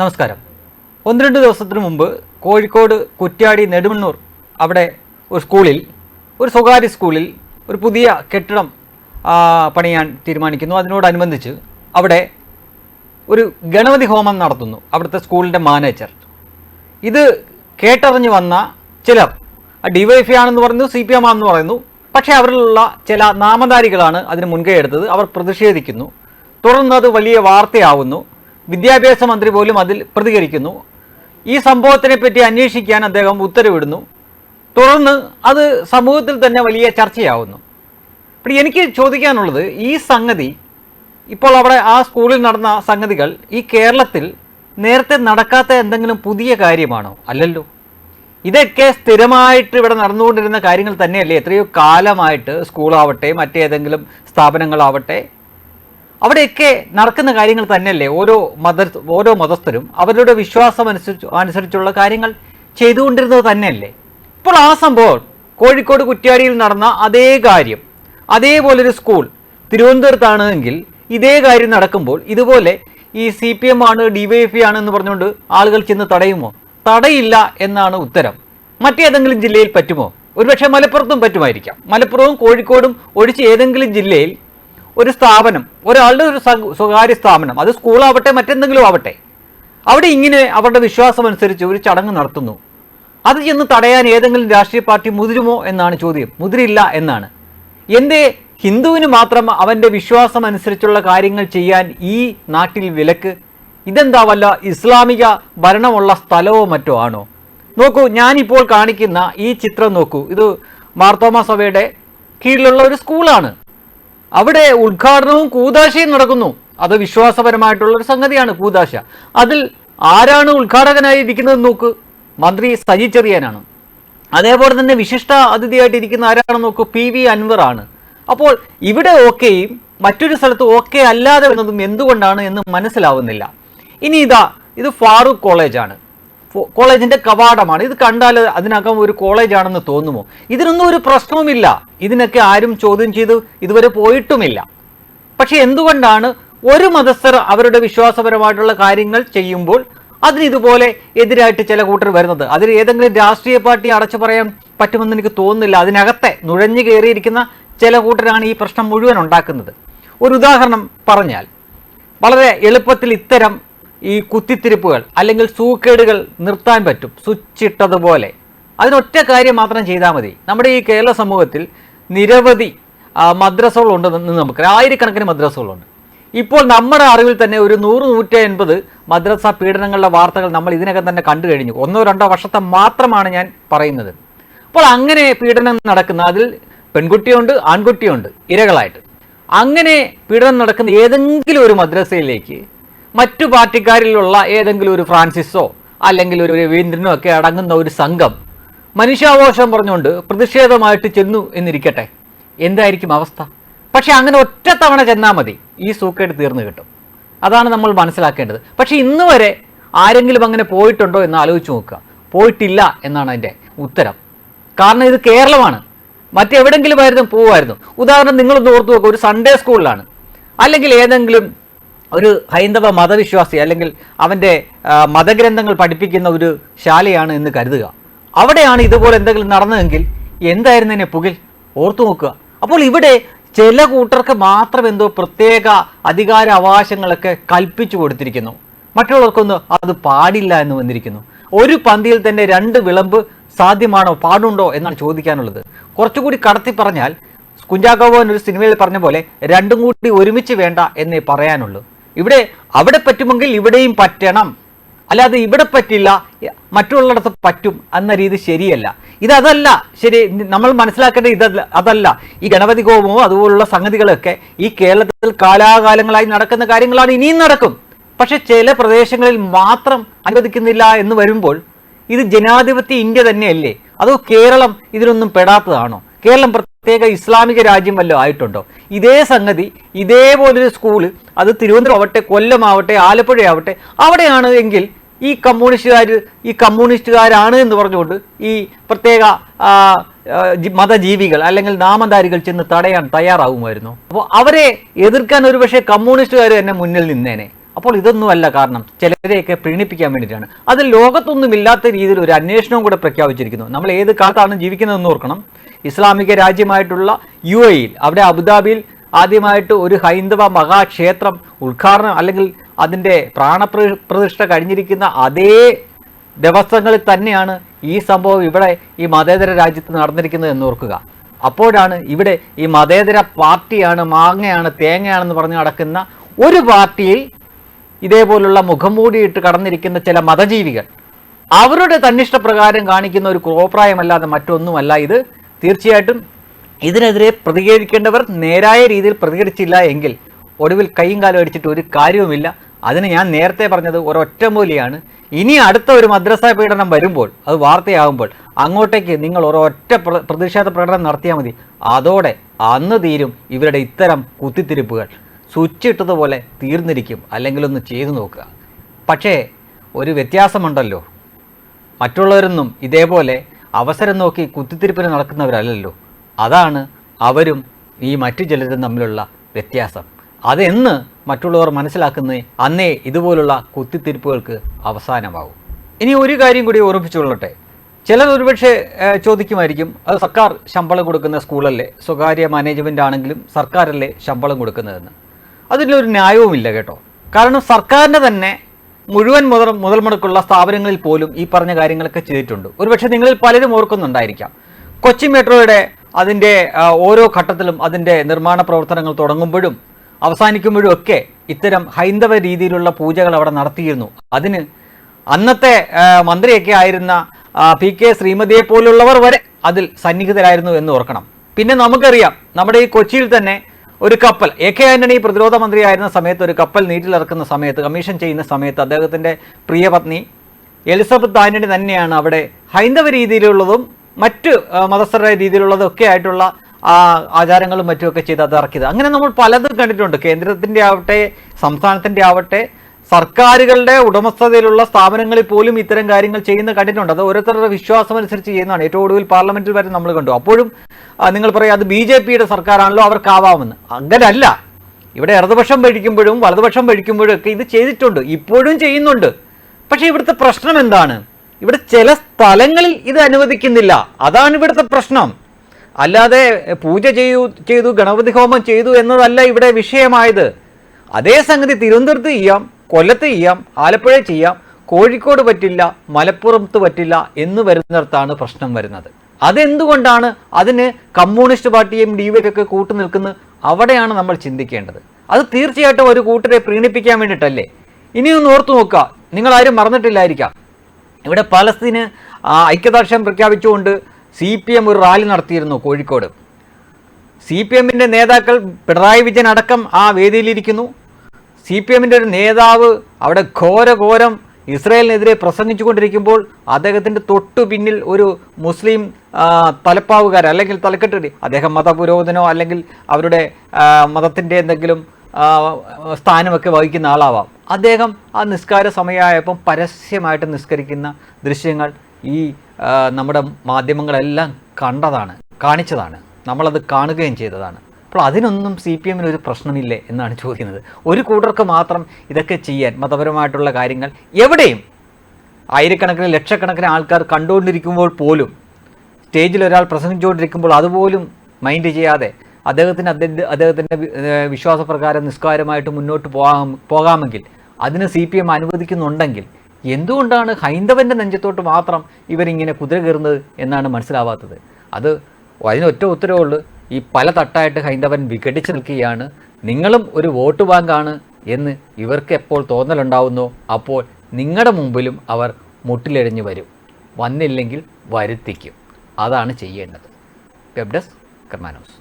നമസ്കാരം. ഒന്ന് രണ്ട് ദിവസത്തിന് മുമ്പ് കോഴിക്കോട് കുറ്റ്യാടി നെടുമണ്ണൂർ അവിടെ ഒരു സ്കൂളിൽ ഒരു സ്വകാര്യ സ്കൂളിൽ ഒരു പുതിയ കെട്ടിടം പണിയാൻ തീരുമാനിക്കുന്നു. അതിനോടനുബന്ധിച്ച് അവിടെ ഒരു ഗണപതി ഹോമം നടത്തുന്നു അവിടുത്തെ സ്കൂളിന്റെ മാനേജർ. ഇത് കേട്ടറിഞ്ഞ് വന്ന ചിലർ ഡിവൈഎഫ്ഐ ആണെന്ന് പറയുന്നു സി പി എം ആണെന്ന് പറയുന്നു പക്ഷേ അവരിലുള്ള ചില നാമധാരികളാണ് അതിന് മുൻകൈ എടുത്തത്. അവർ പ്രതിഷേധിക്കുന്നു. തുടർന്ന് അത് വലിയ വാർത്തയാവുന്നു. വിദ്യാഭ്യാസ മന്ത്രി പോലും അതിൽ പ്രതികരിക്കുന്നു. ഈ സംഭവത്തിനെ പറ്റി അന്വേഷിക്കാൻ അദ്ദേഹം ഉത്തരവിടുന്നു. തുടർന്ന് അത് സമൂഹത്തിൽ തന്നെ വലിയ ചർച്ചയാവുന്നു. അപ്പോൾ എനിക്ക് ചോദിക്കാനുള്ളത് ഈ സംഗതി ഇപ്പോൾ അവിടെ ആ സ്കൂളിൽ നടന്ന സംഗതികൾ ഈ കേരളത്തിൽ നേരത്തെ നടക്കാത്ത എന്തെങ്കിലും പുതിയ കാര്യമാണോ? അല്ലല്ലോ. ഇതൊക്കെ സ്ഥിരമായിട്ട് ഇവിടെ നടന്നുകൊണ്ടിരുന്ന കാര്യങ്ങൾ തന്നെയല്ലേ? എത്രയോ കാലമായിട്ട് സ്കൂളാവട്ടെ മറ്റേതെങ്കിലും സ്ഥാപനങ്ങളാവട്ടെ അവിടെയൊക്കെ നടക്കുന്ന കാര്യങ്ങൾ തന്നെയല്ലേ? ഓരോ മത ഓരോ മതസ്ഥരും അവരുടെ വിശ്വാസം അനുസരിച്ച് അനുസരിച്ചുള്ള കാര്യങ്ങൾ ചെയ്തുകൊണ്ടിരുന്നത് തന്നെയല്ലേ? ഇപ്പോൾ ആ സംഭവം കോഴിക്കോട് കുറ്റ്യാടിയിൽ നടന്ന അതേ കാര്യം. അതേപോലൊരു സ്കൂൾ തിരുവനന്തപുരത്താണ് എങ്കിൽ ഇതേ കാര്യം നടക്കുമ്പോൾ ഇതുപോലെ ഈ സി പി എം ആണ് ഡിവൈഎഫ്ഐ ആണ് എന്ന് പറഞ്ഞുകൊണ്ട് ആളുകൾ ചെന്ന് തടയുമോ? തടയില്ല എന്നാണ് ഉത്തരം. മറ്റേതെങ്കിലും ജില്ലയിൽ പറ്റുമോ? ഒരുപക്ഷെ മലപ്പുറത്തും പറ്റുമായിരിക്കാം. മലപ്പുറവും കോഴിക്കോടും ഒഴിച്ച് ഏതെങ്കിലും ജില്ലയിൽ ഒരു സ്ഥാപനം ഒരാളുടെ ഒരു സ്വകാര്യ സ്ഥാപനം അത് സ്കൂളാവട്ടെ മറ്റെന്തെങ്കിലും ആവട്ടെ അവിടെ ഇങ്ങനെ അവരുടെ വിശ്വാസം അനുസരിച്ച് ഒരു ചടങ്ങ് നടത്തുന്നു. അത് ചെന്ന് തടയാൻ ഏതെങ്കിലും രാഷ്ട്രീയ പാർട്ടി മുതിരുമോ എന്നാണ് ചോദ്യം. മുതിരില്ല എന്നാണ്. എന്തേ ഹിന്ദുവിന് മാത്രം അവന്റെ വിശ്വാസം അനുസരിച്ചുള്ള കാര്യങ്ങൾ ചെയ്യാൻ ഈ നാട്ടിൽ വിലക്ക്? ഇതെന്താ വല്ല ഇസ്ലാമിക ഭരണമുള്ള സ്ഥലമോ മറ്റോ ആണോ? നോക്കൂ ഞാനിപ്പോൾ കാണിക്കുന്ന ഈ ചിത്രം നോക്കൂ. ഇത് മാർത്തോമ സഭയുടെ കീഴിലുള്ള ഒരു സ്കൂളാണ്. അവിടെ ഉദ്ഘാടനവും കൂതാശയും നടക്കുന്നു. അത് വിശ്വാസപരമായിട്ടുള്ള ഒരു സംഗതിയാണ് കൂതാശ. അതിൽ ആരാണ് ഉദ്ഘാടകനായി ഇരിക്കുന്നത് നോക്ക്. മന്ത്രി സജി ചെറിയാനാണ്. അതേപോലെ തന്നെ വിശിഷ്ട അതിഥിയായിട്ട് ഇരിക്കുന്ന ആരാണെന്ന് നോക്ക്. പി വി അൻവർ ആണ്. അപ്പോൾ ഇവിടെ ഓക്കെയും മറ്റൊരു സ്ഥലത്ത് ഓക്കെ അല്ലാതെ വരുന്നതും എന്തുകൊണ്ടാണ് എന്ന് മനസ്സിലാവുന്നില്ല. ഇനി ഇതാ ഇത് ഫാറൂഖ് കോളേജാണ്. കോളേജിന്റെ കവാടമാണ്. ഇത് കണ്ടാൽ അതിനകം ഒരു കോളേജാണെന്ന് തോന്നുമോ? ഇതിനൊന്നും ഒരു പ്രശ്നവുമില്ല. ഇതിനൊക്കെ ആരും ചോദ്യം ചെയ്ത് ഇതുവരെ പോയിട്ടുമില്ല. പക്ഷെ എന്തുകൊണ്ടാണ് ഒരു മതസ്ഥർ അവരുടെ വിശ്വാസപരമായിട്ടുള്ള കാര്യങ്ങൾ ചെയ്യുമ്പോൾ അതിന് ഇതുപോലെ എതിരായിട്ട് ചില കൂട്ടർ വരുന്നത്? അതിൽ ഏതെങ്കിലും രാഷ്ട്രീയ പാർട്ടി അടച്ചു പറയാൻ പറ്റുമെന്ന് എനിക്ക് തോന്നുന്നില്ല. അതിനകത്തെ നുഴഞ്ഞു കയറിയിരിക്കുന്ന ചില കൂട്ടരാണ് ഈ പ്രശ്നം മുഴുവൻ ഉണ്ടാക്കുന്നത്. ഒരു ഉദാഹരണം പറഞ്ഞാൽ വളരെ എളുപ്പത്തിൽ ഇത്തരം ഈ കുത്തിത്തിരിപ്പുകൾ അല്ലെങ്കിൽ സൂക്കേടുകൾ നിർത്താൻ പറ്റും. സ്വിച്ച് ഇട്ടതുപോലെ അതിനൊറ്റ കാര്യം മാത്രം ചെയ്താൽ മതി. നമ്മുടെ ഈ കേരള സമൂഹത്തിൽ നിരവധി മദ്രസകളുണ്ട് നമുക്കറിയാം ആയിരക്കണക്കിന് മദ്രസകളുണ്ട്. ഇപ്പോൾ നമ്മുടെ അറിവിൽ തന്നെ ഒരു നൂറ് നൂറ്റി അൻപത് മദ്രസ പീഡനങ്ങളുടെ വാർത്തകൾ നമ്മൾ ഇതിനകം തന്നെ കണ്ടു കഴിഞ്ഞു. ഒന്നോ രണ്ടോ വർഷത്തെ മാത്രമാണ് ഞാൻ പറയുന്നത്. അപ്പോൾ അങ്ങനെ പീഡനം നടക്കുന്ന അതിൽ പെൺകുട്ടിയുണ്ട് ആൺകുട്ടിയുണ്ട് ഇരകളായിട്ട്. അങ്ങനെ പീഡനം നടക്കുന്ന ഏതെങ്കിലും ഒരു മദ്രസയിലേക്ക് മറ്റു പാർട്ടിക്കാരിലുള്ള ഏതെങ്കിലും ഒരു ഫ്രാൻസിസോ അല്ലെങ്കിൽ ഒരു രവീന്ദ്രനോ ഒക്കെ അടങ്ങുന്ന ഒരു സംഘം മനുഷ്യാവകാശം പറഞ്ഞുകൊണ്ട് പ്രതിഷേധമായിട്ട് ചെന്നു എന്നിരിക്കട്ടെ. എന്തായിരിക്കും അവസ്ഥ? പക്ഷെ അങ്ങനെ ഒറ്റത്തവണ ചെന്നാൽ മതി. ഈ സൂക്കേട് തീർന്നു കിട്ടും. അതാണ് നമ്മൾ മനസ്സിലാക്കേണ്ടത്. പക്ഷെ ഇന്ന് വരെ ആരെങ്കിലും അങ്ങനെ പോയിട്ടുണ്ടോ എന്ന് ആലോചിച്ച് നോക്കുക. പോയിട്ടില്ല എന്നാണ് അതിന്റെ ഉത്തരം. കാരണം ഇത് കേരളമാണ്. മറ്റെവിടെങ്കിലും ആയിരുന്നു പോവായിരുന്നു ഉദാഹരണം നിങ്ങളൊന്ന് ഓർത്തു നോക്കുക. ഒരു സൺഡേ സ്കൂളിലാണ് അല്ലെങ്കിൽ ഏതെങ്കിലും ഒരു ഹൈന്ദവ മതവിശ്വാസി അല്ലെങ്കിൽ അവന്റെ മതഗ്രന്ഥങ്ങൾ പഠിപ്പിക്കുന്ന ഒരു ശാലയാണ് എന്ന് കരുതുക. അവിടെയാണ് ഇതുപോലെ എന്തെങ്കിലും നടന്നതെങ്കിൽ എന്തായിരുന്നു എന്നെ പുകിൽ? ഓർത്തു നോക്കുക. അപ്പോൾ ഇവിടെ ചില കൂട്ടർക്ക് മാത്രം എന്തോ പ്രത്യേക അധികാര അവകാശങ്ങളൊക്കെ കൽപ്പിച്ചു കൊടുത്തിരിക്കുന്നു. മറ്റുള്ളവർക്കൊന്നും അത് പാടില്ല എന്ന് വന്നിരിക്കുന്നു. ഒരു പന്തിയിൽ തന്നെ രണ്ട് വിളമ്പ് സാധ്യമാണോ പാടുണ്ടോ എന്നാണ് ചോദിക്കാനുള്ളത്. കുറച്ചുകൂടി കടത്തി പറഞ്ഞാൽ കുഞ്ചാക്കോവൻ ഒരു സിനിമയിൽ പറഞ്ഞ പോലെ രണ്ടും കൂടി ഒരുമിച്ച് വേണ്ട എന്നേ പറയാനുള്ളൂ. ഇവിടെ അവിടെ പറ്റുമെങ്കിൽ ഇവിടെയും പറ്റണം. അല്ലാതെ ഇവിടെ പറ്റില്ല മറ്റുള്ളിടത്ത് പറ്റും എന്ന രീതി ശരിയല്ല. ഇതല്ല ശരി നമ്മൾ മനസ്സിലാക്കേണ്ടത് ഇതല്ല അതല്ല. ഈ ഗണപതി കോപമോ അതുപോലുള്ള സംഗതികളൊക്കെ ഈ കേരളത്തിൽ കാലാകാലങ്ങളായി നടക്കുന്ന കാര്യങ്ങളാണ് ഇനിയും നടക്കും. പക്ഷെ ചില പ്രദേശങ്ങളിൽ മാത്രം അനുവദിക്കുന്നില്ല എന്ന് വരുമ്പോൾ ഇത് ജനാധിപത്യ ഇന്ത്യ തന്നെയല്ലേ? അതോ കേരളം ഇതിനൊന്നും പെടാത്തതാണോ? കേരളം പ്രത്യേക ഇസ്ലാമിക രാജ്യം വല്ലതും ആയിട്ടുണ്ടോ? ഇതേ സംഗതി ഇതേപോലൊരു സ്കൂൾ അത് തിരുവനന്തപുരം ആവട്ടെ കൊല്ലമാവട്ടെ ആലപ്പുഴയാവട്ടെ അവിടെയാണ് എങ്കിൽ ഈ കമ്മ്യൂണിസ്റ്റുകാർ ഈ കമ്മ്യൂണിസ്റ്റുകാരാണ് എന്ന് പറഞ്ഞുകൊണ്ട് ഈ പ്രത്യേക മതജീവികൾ അല്ലെങ്കിൽ നാമധാരികൾ ചെന്ന് തടയാൻ തയ്യാറാവുമായിരുന്നു. അപ്പോൾ അവരെ എതിർക്കാൻ ഒരുപക്ഷെ കമ്മ്യൂണിസ്റ്റുകാർ തന്നെ മുന്നിൽ നിന്നേനെ. അപ്പോൾ ഇതൊന്നുമല്ല കാരണം ചിലരെയൊക്കെ പ്രീണിപ്പിക്കാൻ വേണ്ടിയിട്ടാണ്. അത് ലോകത്തൊന്നുമില്ലാത്ത രീതിയിൽ ഒരു അന്വേഷണവും കൂടെ പ്രഖ്യാപിച്ചിരിക്കുന്നു. നമ്മൾ ഏത് കാലത്താണ് ജീവിക്കുന്നതെന്ന് ഓർക്കണം. ഇസ്ലാമിക രാജ്യമായിട്ടുള്ള യു എയിൽ അവിടെ അബുദാബിയിൽ ആദ്യമായിട്ട് ഒരു ഹൈന്ദവ മഹാക്ഷേത്രം ഉദ്ഘാടനം അല്ലെങ്കിൽ അതിന്റെ പ്രാണപ്ര പ്രതിഷ്ഠ കഴിഞ്ഞിരിക്കുന്ന അതേ ദിവസങ്ങളിൽ തന്നെയാണ് ഈ സംഭവം ഇവിടെ ഈ മതേതര രാജ്യത്ത് നടന്നിരിക്കുന്നത് എന്ന് ഓർക്കുക. അപ്പോഴാണ് ഇവിടെ ഈ മതേതര പാർട്ടിയാണ് മാങ്ങയാണ് തേങ്ങയാണെന്ന് പറഞ്ഞ് നടക്കുന്ന ഒരു പാർട്ടിയിൽ ഇതേപോലുള്ള മുഖംമൂടിയിട്ട് കടന്നിരിക്കുന്ന ചില മതജീവികൾ. അവരുടെ തന്നിഷ്ടപ്രകാരം കാണിക്കുന്ന ഒരു കോപ്രായമല്ലാതെ മറ്റൊന്നുമല്ല ഇത്. തീർച്ചയായിട്ടും ഇതിനെതിരെ പ്രതികരിക്കേണ്ടവർ നേരായ രീതിയിൽ പ്രതികരിച്ചില്ല എങ്കിൽ ഒടുവിൽ കൈയും കാലം അടിച്ചിട്ട് ഒരു കാര്യവുമില്ല. അതിന് ഞാൻ നേരത്തെ പറഞ്ഞത് ഒരൊറ്റമൂലിയാണ് ഇനി അടുത്ത ഒരു മദ്രസ പീഡനം വരുമ്പോൾ അത് വാർത്തയാകുമ്പോൾ അങ്ങോട്ടേക്ക് നിങ്ങൾ ഒരൊറ്റ പ്ര- പ്രതിഷേധ പ്രകടനം നടത്തിയാൽ മതി. അതോടെ അന്ന് തീരും ഇവരുടെ ഇത്തരം കുത്തിത്തിരിപ്പുകൾ. സ്വിച്ച് ഇട്ടതുപോലെ തീർന്നിരിക്കും അല്ലെങ്കിൽ ഒന്ന് ചെയ്തു നോക്കുക. പക്ഷേ ഒരു വ്യത്യാസമുണ്ടല്ലോ. മറ്റുള്ളവരൊന്നും ഇതേപോലെ അവസരം നോക്കി കുത്തിത്തിരിപ്പിന് നടക്കുന്നവരല്ലല്ലോ. അതാണ് അവരും ഈ മറ്റു ചിലരും തമ്മിലുള്ള വ്യത്യാസം. അതെന്ന് മറ്റുള്ളവർ മനസ്സിലാക്കുന്നത് അന്നേ ഇതുപോലുള്ള കുത്തിത്തിരിപ്പുകൾക്ക് അവസാനമാകും ഇനി ഒരു കാര്യം കൂടി ഓർമ്മിച്ചുകൊള്ളട്ടെ ചിലർ ഒരുപക്ഷെ ചോദിക്കുമായിരിക്കും അത് സർക്കാർ ശമ്പളം കൊടുക്കുന്ന സ്കൂളല്ലേ? സ്വകാര്യ മാനേജ്മെന്റ് ആണെങ്കിലും സർക്കാരല്ലേ ശമ്പളം കൊടുക്കുന്നതെന്ന്. അതിലൊരു ന്യായവുമില്ല കേട്ടോ. കാരണം സർക്കാരിന്റെ തന്നെ മുഴുവൻ മുതൽ മുതൽ മുടക്കുള്ള സ്ഥാപനങ്ങളിൽ പോലും ഈ പറഞ്ഞ കാര്യങ്ങളൊക്കെ ചെയ്തിട്ടുണ്ട്. ഒരുപക്ഷെ നിങ്ങളിൽ പലരും ഓർക്കുന്നുണ്ടായിരിക്കാം. കൊച്ചി മെട്രോയുടെ അതിന്റെ ഓരോ ഘട്ടത്തിലും അതിന്റെ നിർമ്മാണ പ്രവർത്തനങ്ങൾ തുടങ്ങുമ്പോഴും അവസാനിക്കുമ്പോഴും ഒക്കെ ഇത്തരം ഹൈന്ദവ രീതിയിലുള്ള പൂജകൾ അവിടെ നടത്തിയിരുന്നു. അതിന് അന്നത്തെ മന്ത്രിയൊക്കെ ആയിരുന്ന പി കെ ശ്രീമതിയെ പോലുള്ളവർ വരെ അതിൽ സന്നിഹിതരായിരുന്നു എന്ന് ഓർക്കണം. പിന്നെ നമുക്കറിയാം നമ്മുടെ ഈ കൊച്ചിയിൽ തന്നെ ഒരു കപ്പൽ. എ കെ ആന്റണി പ്രതിരോധ മന്ത്രിയായിരുന്ന സമയത്ത് ഒരു കപ്പൽ നീറ്റിലിറക്കുന്ന സമയത്ത് കമ്മീഷൻ ചെയ്യുന്ന സമയത്ത് അദ്ദേഹത്തിന്റെ പ്രിയപത്നി എലിസബത്ത് ആന്റണി തന്നെയാണ് അവിടെ ഹൈന്ദവ രീതിയിലുള്ളതും മറ്റ് മതസ്ഥരുടെ രീതിയിലുള്ളതും ഒക്കെ ആയിട്ടുള്ള ആചാരങ്ങളും മറ്റുമൊക്കെ ചെയ്ത് അത് ഇറക്കിയത്. അങ്ങനെ നമ്മൾ പലതും കണ്ടിട്ടുണ്ട്. കേന്ദ്രത്തിന്റെ ആവട്ടെ സംസ്ഥാനത്തിന്റെ ആവട്ടെ സർക്കാരുകളുടെ ഉടമസ്ഥതയിലുള്ള സ്ഥാപനങ്ങളിൽ പോലും ഇത്തരം കാര്യങ്ങൾ ചെയ്യുന്ന കണ്ടിട്ടുണ്ട്. അത് ഓരോരുത്തരുടെ വിശ്വാസം അനുസരിച്ച് ചെയ്യുന്നതാണ്. ഏറ്റവും ഒടുവിൽ പാർലമെന്റിൽ വരെ നമ്മൾ കണ്ടു. അപ്പോഴും നിങ്ങൾ പറയാം അത് ബി ജെ പിയുടെ സർക്കാരാണല്ലോ അവർക്കാവാമെന്ന്. അങ്ങനല്ല. ഇവിടെ ഇടതുപക്ഷം ഭരിക്കുമ്പോഴും വലതുപക്ഷം ഭരിക്കുമ്പോഴും ഒക്കെ ഇത് ചെയ്തിട്ടുണ്ട്. ഇപ്പോഴും ചെയ്യുന്നുണ്ട്. പക്ഷേ ഇവിടുത്തെ പ്രശ്നം എന്താണ്? ഇവിടെ ചില സ്ഥലങ്ങളിൽ ഇത് അനുവദിക്കുന്നില്ല. അതാണ് ഇവിടുത്തെ പ്രശ്നം. അല്ലാതെ പൂജ ചെയ്തു ചെയ്തു ഗണപതി ഹോമം ചെയ്തു എന്നതല്ല ഇവിടെ വിഷയമായത്. അതേ സംഗതി തിരുവനന്തപുരത്ത് ചെയ്യാം. കൊല്ലത്ത് ചെയ്യാം ആലപ്പുഴ ചെയ്യാം കോഴിക്കോട് പറ്റില്ല മലപ്പുറത്ത് പറ്റില്ല എന്ന് വരുന്നിടത്താണ് പ്രശ്നം വരുന്നത്. അതെന്തുകൊണ്ടാണ് അതിന് കമ്മ്യൂണിസ്റ്റ് പാർട്ടിയും ഡി ഒക്കെ കൂട്ടു നിൽക്കുന്നത്? അവിടെയാണ് നമ്മൾ ചിന്തിക്കേണ്ടത്. അത് തീർച്ചയായിട്ടും ഒരു കൂട്ടരെ പ്രീണിപ്പിക്കാൻ വേണ്ടിയിട്ടല്ലേ? ഇനിയൊന്ന് ഓർത്തു നോക്കുക. നിങ്ങൾ ആരും മറന്നിട്ടില്ലായിരിക്കാം. ഇവിടെ പലസ്തീന് ഐക്യദാർഢ്യം പ്രഖ്യാപിച്ചുകൊണ്ട് സി പി എം ഒരു റാലി നടത്തിയിരുന്നു കോഴിക്കോട്. സി പി എമ്മിന്റെ നേതാക്കൾ പിണറായി വിജയൻ അടക്കം ആ വേദിയിലിരിക്കുന്നു. സി പി എമ്മിന്റെ ഒരു നേതാവ് അവിടെ ഘോരഘോരം ഇസ്രായേലിനെതിരെ പ്രസംഗിച്ചുകൊണ്ടിരിക്കുമ്പോൾ അദ്ദേഹത്തിന്റെ തൊട്ടു പിന്നിൽ ഒരു മുസ്ലിം തലപ്പാവുകാർ അല്ലെങ്കിൽ തലക്കെട്ട് അദ്ദേഹം മതപുരോധനോ അല്ലെങ്കിൽ അവരുടെ മതത്തിന്റെ എന്തെങ്കിലും സ്ഥാനമൊക്കെ വഹിക്കുന്ന ആളാവാം. അദ്ദേഹം ആ നിസ്കാര സമയമായപ്പം പരസ്യമായിട്ട് നിസ്കരിക്കുന്ന ദൃശ്യങ്ങൾ ഈ നമ്മുടെ മാധ്യമങ്ങളെല്ലാം കണ്ടതാണ് കാണിച്ചതാണ്. നമ്മളത് കാണുകയും ചെയ്തതാണ്. അപ്പോൾ അതിനൊന്നും സി പി എമ്മിന് ഒരു പ്രശ്നമില്ലേ എന്നാണ് ചോദിക്കുന്നത്. ഒരു കൂട്ടർക്ക് മാത്രം ഇതൊക്കെ ചെയ്യാൻ മതപരമായിട്ടുള്ള കാര്യങ്ങൾ എവിടെയും ആയിരക്കണക്കിന് ലക്ഷക്കണക്കിന് ആൾക്കാർ കണ്ടുകൊണ്ടിരിക്കുമ്പോൾ പോലും സ്റ്റേജിൽ ഒരാൾ പ്രസംഗിച്ചുകൊണ്ടിരിക്കുമ്പോൾ അതുപോലും മൈൻഡ് ചെയ്യാതെ അദ്ദേഹത്തിന് അദ്ദേഹത്തെ അദ്ദേഹത്തിന്റെ വിശ്വാസപ്രകാരം നിസ്കാരമായിട്ട് മുന്നോട്ട് പോകാം പോകാമെങ്കിൽ അതിന് സി പി എം അനുവദിക്കുന്നുണ്ടെങ്കിൽ എന്തുകൊണ്ടാണ് ഹൈന്ദവന്റെ നെഞ്ചത്തോട്ട് മാത്രം ഇവരിങ്ങനെ കുതിര കയറുന്നത് എന്നാണ് മനസ്സിലാവാത്തത്? അത് അതിനൊറ്റ ഉത്തരവുള്ളൂ ഈ പല തട്ടായിട്ട് ഹൈന്ദവൻ വിഘടിച്ച് നിൽക്കുകയാണ്. നിങ്ങളും ഒരു വോട്ട് ബാങ്കാണ് എന്ന് ഇവർക്ക് എപ്പോൾ തോന്നലുണ്ടാവുന്നോ? അപ്പോൾ നിങ്ങളുടെ മുമ്പിലും അവർ മുട്ടിലെഴിഞ്ഞ് വരും. വന്നില്ലെങ്കിൽ വരുത്തിക്കും. അതാണ് ചെയ്യേണ്ടത്. Web desk കർമാനോസ്